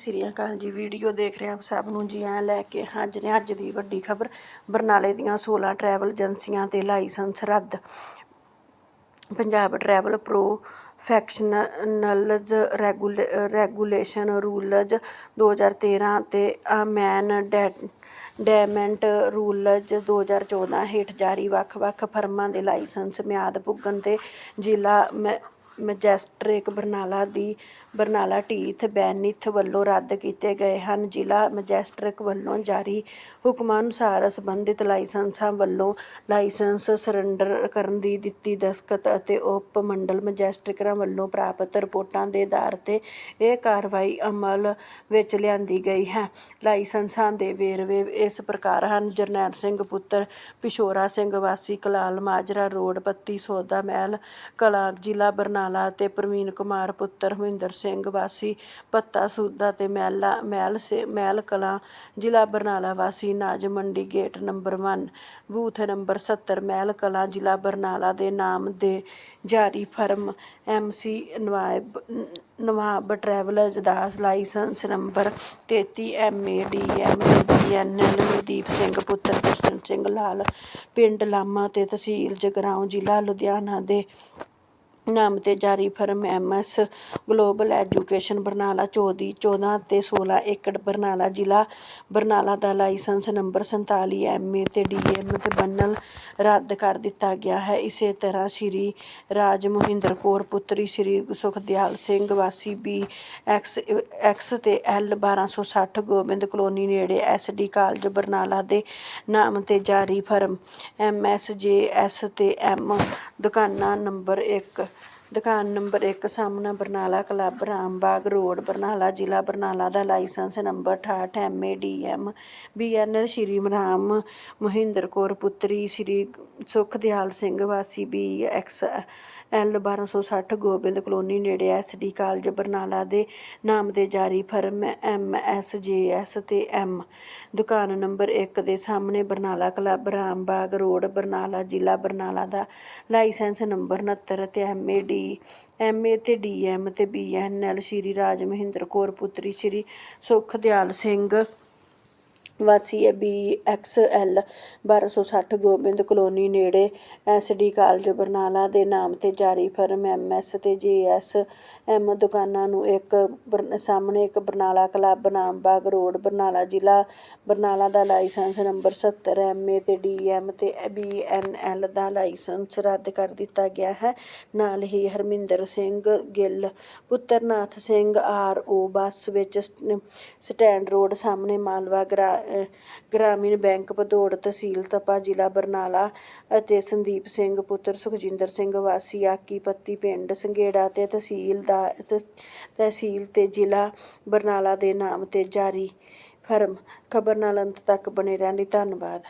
ਸ੍ਰੀ ਅਕਾਲ ਜੀ, ਵੀਡੀਓ ਦੇਖ ਰਹੇ ਆਪ ਸਭ ਨੂੰ ਜੀ ਆਇਆਂ ਲੈ ਕੇ ਹਾਜ਼ਰ ਹਾਂ ਅੱਜ ਦੀ ਵੱਡੀ ਖਬਰ, ਬਰਨਾਲੇ ਦੀਆਂ 16 ਟਰੈਵਲ ਏਜੰਸੀਆਂ ਤੇ ਲਾਇਸੈਂਸ ਰੱਦ। Punjab travel pro professionals regulation rules 2013 ਤੇ ਅਮੈਨ ਡੈਮੈਂਟ ਰੂਲਜ਼ 2014 ਹੇਠ ਜਾਰੀ ਵੱਖ-ਵੱਖ ਫਰਮਾਂ ਦੇ ਲਾਇਸੈਂਸ, ਮਿਆਦ ਪੁੱਗਣ ਤੇ ਜ਼ਿਲ੍ਹਾ ਮੈਜਿਸਟਰੇਟ ਬਰਨਾਲਾ ਦੀ ਬਰਨਾਲਾ ਢੀਠ ਬੈਨਿਥ ਵੱਲੋਂ ਰੱਦ ਕੀਤੇ ਗਏ ਹਨ। ਜ਼ਿਲ੍ਹਾ ਮੈਜਿਸਟਰੇਟ ਵੱਲੋਂ ਜਾਰੀ ਹੁਕਮਾਂ ਅਨੁਸਾਰ ਸੰਬੰਧਿਤ ਲਾਇਸੈਂਸਾਂ ਵੱਲੋਂ ਲਾਇਸੈਂਸ ਸਰੈਂਡਰ ਕਰਨ ਦੀ ਦਿੱਤੀ ਦਸਤਖਤ ਅਤੇ ਉਪ ਮੰਡਲ ਮੈਜਿਸਟਰੇਟਾਂ ਵੱਲੋਂ ਪ੍ਰਾਪਤ ਰਿਪੋਰਟਾਂ ਦੇ ਆਧਾਰ ਤੇ ਇਹ ਕਾਰਵਾਈ ਅਮਲ ਵਿੱਚ ਲਿਆਂਦੀ ਗਈ ਹੈ। ਲਾਇਸੈਂਸਾਂ ਦੇ ਵੇਰਵੇ ਇਸ ਪ੍ਰਕਾਰ ਹਨ। ਜਰਨੈਲ ਸਿੰਘ ਪੁੱਤਰ ਪਿਸ਼ੋਰਾ ਸਿੰਘ, ਵਾਸੀ ਕਲਾਲ ਮਾਜਰਾ ਰੋਡ ਪੱਤੀ ਸੌਦਾ ਮਹਿਲ ਕਲਾ ਜ਼ਿਲ੍ਹਾ ਬਰਨਾਲਾ ਅਤੇ ਪ੍ਰਵੀਨ ਕੁਮਾਰ ਪੁੱਤਰ ਹਮਿੰਦਰ ਸਿੰਘ ਵਾਸੀ ਪੱਤਾ ਸੂਦਾ ਤੇ ਮਹਿਲਾ, ਮਹਿਲ ਮਹਿਲ ਕਲਾਂ, ਜ਼ਿਲ੍ਹਾ ਬਰਨਾਲਾ ਵਾਸੀ, ਨਾਜ ਮੰਡੀ gate number 1 booth number 70 Mehal Kalan, ਜ਼ਿਲ੍ਹਾ ਬਰਨਾਲਾ ਦੇ ਨਾਮ ਦੇ ਜਾਰੀ firm MC Nawab Nawab travellers ਦਾ licence number 33 MADM BNL Mandeep Singh, ਪੁੱਤਰ ਕ੍ਰਿਸ਼ਨ ਸਿੰਘ ਲਾਲ, ਪਿੰਡ ਲਾਮਾ ਤੇ ਤਹਿਸੀਲ ਜਗਰਾਉਂ, ਜ਼ਿਲ੍ਹਾ ਲੁਧਿਆਣਾ ਦੇ ਨਾਮ ਤੇ ਜਾਰੀ firm MS global education Barnala 14 14 ਅਤੇ 16 ਏਕੜ ਬਰਨਾਲਾ ਜ਼ਿਲ੍ਹਾ। ਬਰਨਾਲਾ ਦਾ ਲਾਇਸੈਂਸ ਨੰਬਰ 47 ਐਮਏ ਤੇ ਡੀਐਮ ਤੇ ਬੰਨਲ ਰੱਦ ਕਰ ਦਿੱਤਾ ਗਿਆ ਹੈ। ਇਸੇ ਤਰ੍ਹਾਂ ਸ਼੍ਰੀ ਰਾਜ ਮੋਹਿੰਦਰ ਕੌਰ, ਪੁੱਤਰੀ ਸ਼੍ਰੀ ਸੁਖਦਿਆਲ ਸਿੰਘ, ਵਾਸੀ ਬੀ ਐਕਸ ਐਕਸ ਤੇ ਐਲ 1260 ਗੋਬਿੰਦ ਕਲੋਨੀ ਨੇੜੇ ਐਸਡੀ ਕਾਲਜ ਬਰਨਾਲਾ ਦੇ ਨਾਮ ਤੇ ਜਾਰੀ ਫਰਮ ਐਮਐਸਜੇਐਸ ਤੇ ਐਮ ਦੁਕਾਨਾਂ ਨੰਬਰ 1 ਦੁਕਾਨ ਨੰਬਰ 1 ਸਾਹਮਣਾ ਬਰਨਾਲਾ ਕਲੱਬ, ਰਾਮਬਾਗ ਰੋਡ, ਬਰਨਾਲਾ ਜ਼ਿਲ੍ਹਾ, ਬਰਨਾਲਾ ਦਾ licence number 68 MADM BNL Shri Ram Mohinder Kaur, ਪੁੱਤਰੀ ਸ਼੍ਰੀ ਸੁਖਦਿਆਲ ਸਿੰਘ ਵਾਸੀ, B X L 1260 Gobind colony ਨੇੜੇ ਐਸਡੀ ਕਾਲਜ ਬਰਨਾਲਾ ਦੇ ਨਾਮ ਤੇ ਜਾਰੀ ਫਰਮ ਐਮਐਸਜੇਐਸ ਤੇ ਐਮ। ਦੁਕਾਨ ਨੰਬਰ 1 ਦੇ ਸਾਹਮਣੇ ਬਰਨਾਲਾ ਕਲੱਬ, ਰਾਮਬਾਗ ਰੋਡ, ਬਰਨਾਲਾ ਜ਼ਿਲ੍ਹਾ, ਬਰਨਾਲਾ ਦਾ ਲਾਇਸੈਂਸ ਨੰਬਰ 69 ਤੇ ਐਮਏਡੀ ਐਮਏ ਤੇ ਡੀਐਮ ਤੇ ਬੀਐਨਐਲ ਸ਼੍ਰੀ ਰਾਜ ਮਹਿੰਦਰ ਕੌਰ, ਪੁੱਤਰੀ ਸ਼੍ਰੀ ਸੁਖਦਿਆਲ ਸਿੰਘ ਵਾਸੀ ਹੈ B X L 1260 Gobind colony ਨੇੜੇ ਐਸਡੀ ਕਾਲਜ ਬਰਨਾਲਾ ਦੇ ਨਾਮ ਤੇ ਜਾਰੀ ਫਰਮ ਐਮਐਸ ਤੇ ਜੇਐਸ ਐਮ ਦੁਕਾਨਾਂ ਨੂੰ ਇੱਕ ਬਰ- ਸਾਹਮਣੇ ਇੱਕ ਬਰਨਾਲਾ ਕਲੱਬ ਨਾਮਬਾਗ ਰੋਡ, ਬਰਨਾਲਾ ਜ਼ਿਲ੍ਹਾ, ਬਰਨਾਲਾ ਦਾ ਲਾਇਸੈਂਸ ਨੰਬਰ 70 ਐਮਏ ਤੇ ਡੀਐਮ ਤੇ ਬੀਐਨਐਲ ਦਾ ਲਾਇਸੈਂਸ ਰੱਦ ਕਰ ਦਿੱਤਾ ਗਿਆ ਹੈ। ਨਾਲ ਹੀ ਹਰਮਿੰਦਰ ਸਿੰਘ ਗਿੱਲ, ਪੁੱਤਰਨਾਥ ਸਿੰਘ ਆਰ ਓ ਬੱਸ ਵਿੱਚ ਸਟ- ਸਟੈਂਡ ਰੋਡ ਸਾਹਮਣੇ ਮਾਲਵਾ ਗਰਾ ਗ੍ਰਾਮੀਣ ਬੈਂਕ ਭਦੌੜ ਤਹਿਸੀਲ ਤਪਾ ਜ਼ਿਲ੍ਹਾ ਬਰਨਾਲਾ ਅਤੇ ਸੰਦੀਪ ਸਿੰਘ ਪੁੱਤਰ ਸੁਖਜਿੰਦਰ ਸਿੰਘ ਵਾਸੀ ਆਕੀ ਪੱਤੀ ਪਿੰਡ ਸੰਘੇੜਾ ਤੇ ਤਹਿਸੀਲ ਦਾ ਤਹਿਸੀਲ ਤੇ ਜ਼ਿਲ੍ਹਾ ਬਰਨਾਲਾ ਦੇ ਨਾਮ ਤੇ ਜਾਰੀ ਫਰਮ। ਖਬਰ ਨਾਲ ਅੰਤ ਤੱਕ ਬਣੇ ਰਹਿਣ ਲਈ ਧੰਨਵਾਦ।